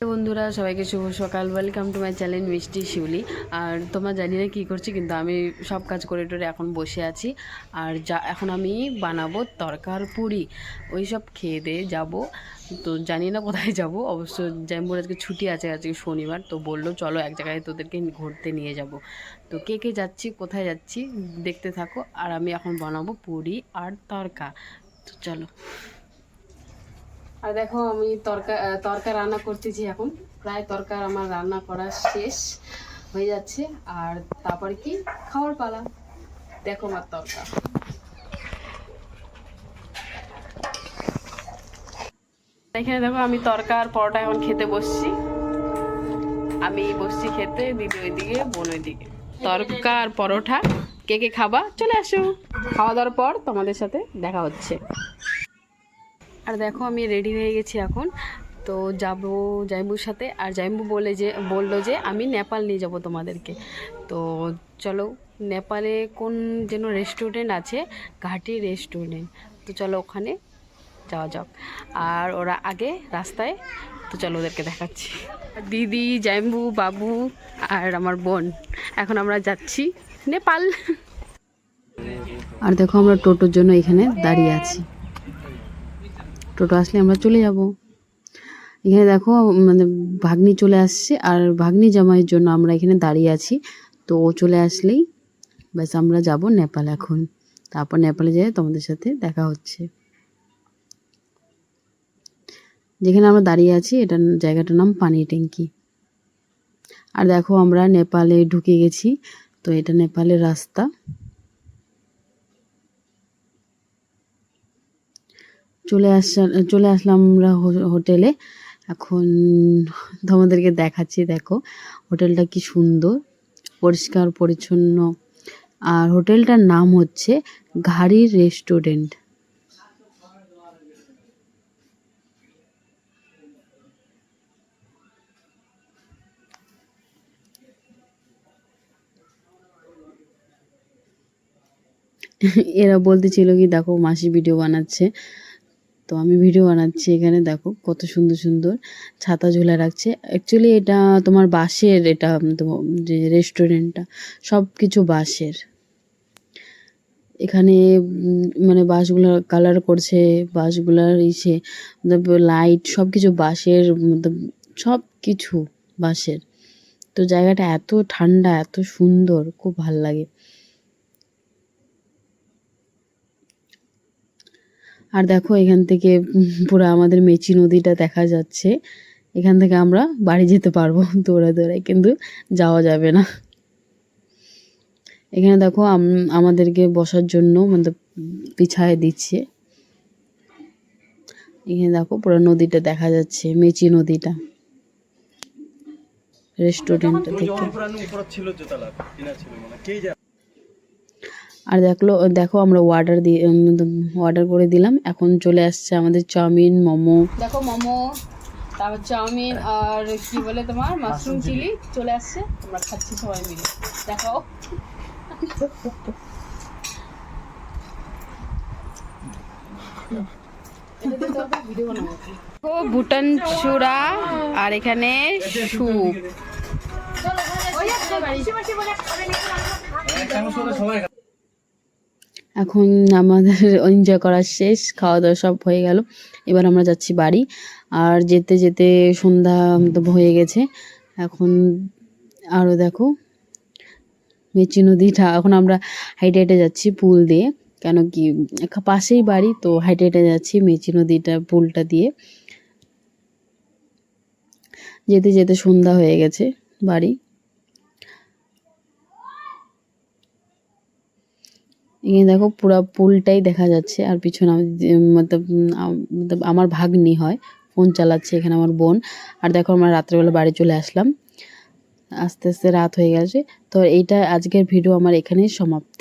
বন্ধুরা, সবাইকে শুভ সকাল। ওয়েলকাম টু মাই চ্যানেল মিষ্টি শিউলি। আর তোমরা জানি না কী করছি, কিন্তু আমি সব কাজ করে টোরে এখন বসে আছি। আর যা, এখন আমি বানাবো তরকার পুরি। ওই সব খেয়ে দিয়ে যাব। তো জানি না কোথায় যাব। অবশ্য জ্যাম্বুর আজকে ছুটি আছে, আজকে শনিবার, তো বলল, চলো এক জায়গায় তোদেরকে ঘুরতে নিয়ে যাব। তো কে কে যাচ্ছি, কোথায় যাচ্ছি, দেখতে থাকো। আর আমি এখন বানাবো পুরি আর তরকা। তো চলো। আর দেখো, আমি তরকা তরকা রান্না করতেছি এখন। প্রায় তরকার আমার রান্না করা শেষ হয়ে যাচ্ছে। আর তারপর কি? খাওয়ার পালা। দেখো আমার তরকা। এখানে দেখো, আমি তরকা আর পরোটা এখন খেতে বসছি। আমি বসছি খেতে, দিদি ওইদিকে, বোন ওইদিকে। তরকা আর পরোটা, কে কে খাবা? চলে আসো। খাওয়া দাওয়ার পর তোমাদের সাথে দেখা হচ্ছে। আর দেখো আমি রেডি হয়ে গেছি এখন। তো যাব জাইম্বুর সাথে। আর জাইম্বু বলে যে, বলল যে, আমি নেপাল নিয়ে যাব তোমাদেরকে। তো চলো, নেপালে কোন যেন রেস্টুরেন্ট আছে, ঘাটি রেস্টুরেন্ট তো চলো ওখানে যাওয়া যাক। আর ওরা আগে রাস্তায়, তো চলো ওদেরকে দেখাচ্ছি। দিদি জাইম্বু বাবু আর আমার বোন। এখন আমরা যাচ্ছি নেপাল। আর দেখো আমরা টোটোর জন্য এখানে দাঁড়িয়ে আছি। টোটো আসলে আমরা চলে যাব। এখানে দেখো মানে ভাগ্নি চলে আসছে আর ভাগ্নি জামাইয়ের জন্য আমরা এখানে দাঁড়িয়ে আছি। তো ও চলে আসলেই ব্যাস আমরা যাব নেপাল এখন। তারপর নেপালে যেয়ে তোমাদের সাথে দেখা হচ্ছে। যেখানে আমরা দাঁড়িয়ে আছি এটা জায়গাটার নাম পানি ট্যাঙ্কি। আর দেখো, আমরা নেপালে ঢুকে গেছি। তো এটা নেপালের রাস্তা। চলে আসা চলে আসলাম আমরা হোটেলে। এখন তোমাদেরকে দেখাচ্ছি, দেখো হোটেলটা কি সুন্দর, পরিষ্কার, পরিচ্ছন্ন। আর হোটেলটার নাম হচ্ছে ঘাড়ি রেস্টুরেন্ট। এরা বলতেছিল কি, দেখো মাসি ভিডিও বানাচ্ছে। তো আমি ভিডিও বানাচ্ছি এখানে, দেখো কত সুন্দর সুন্দর ছাতা ঝুলা রাখছে। অ্যাকচুয়ালি এটা তোমার বাঁশের, এটা যে রেস্টুরেন্টটা সব কিছু বাঁশের। এখানে মানে বাঁশগুলো কালার করছে, বাঁশগুলার ইসে লাইট সব কিছু মতলব সব কিছু বাঁশের। তো জায়গাটা এত ঠান্ডা, এত সুন্দর, খুব ভালো লাগে। আর দেখো এখান থেকে পুরো আমাদের মেচি নদীটা দেখা যাচ্ছে। এখান থেকে আমরা বাড়ি যেতে পারব দৌড়ায় দৌড়ায় কিন্তু যাওয়া যাবে না। এখানে দেখো আম- আমাদেরকে বসার জন্য মানে পিছায় দিচ্ছে। এখানে দেখো পুরো নদীটা দেখা যাচ্ছে মেচি নদীটা। রেস্টুরেন্টটা থেকে ছিল দোতলা কিনা ছিল মানে কে জানে আর দেখল দেখো আমরা অর্ডার দিয়ে অর্ডার করে দিলাম। এখন চলে আসছে আমাদের চাউমিন মোমো। দেখো মোমো তারপর চাউমিন আর কি বলে তোমার? Mushroom chilli. চলে আসছে। আমরা খাচ্ছি সবাই মিলে। দেখো। ও ভুটান চূড়া আর এখানে স্যুপ এখন আমাদের এনজয় করা শেষ খাওয়া দাওয়া সব হয়ে গেল। এবার আমরা যাচ্ছি বাড়ি। আর যেতে যেতে সন্ধ্যা হয়ে গেছে। এখন আরও দেখো, মেচি নদীটা। এখন আমরা হাইটে হেঁটে যাচ্ছি পুল দিয়ে। কেন কি পাশেই বাড়ি, তো হাইটে হেঁটে যাচ্ছি মেচি নদীটা, পুলটা দিয়ে। যেতে যেতে সন্ধ্যা হয়ে গেছে বাড়ি। এখানে দেখো পুরা পুলটাই দেখা যাচ্ছে, আর পিছনে মতলব আমার ভাগ্নি হয়, ফোন চালাচ্ছে এখানে আমার বোন। আর দেখো আমরা রাত্রেবেলা বাড়ি চলে আসলাম। আস্তে আস্তে রাত হয়ে গেছে। তো এইটা আজকের ভিডিও আমার এখানেই সমাপ্ত।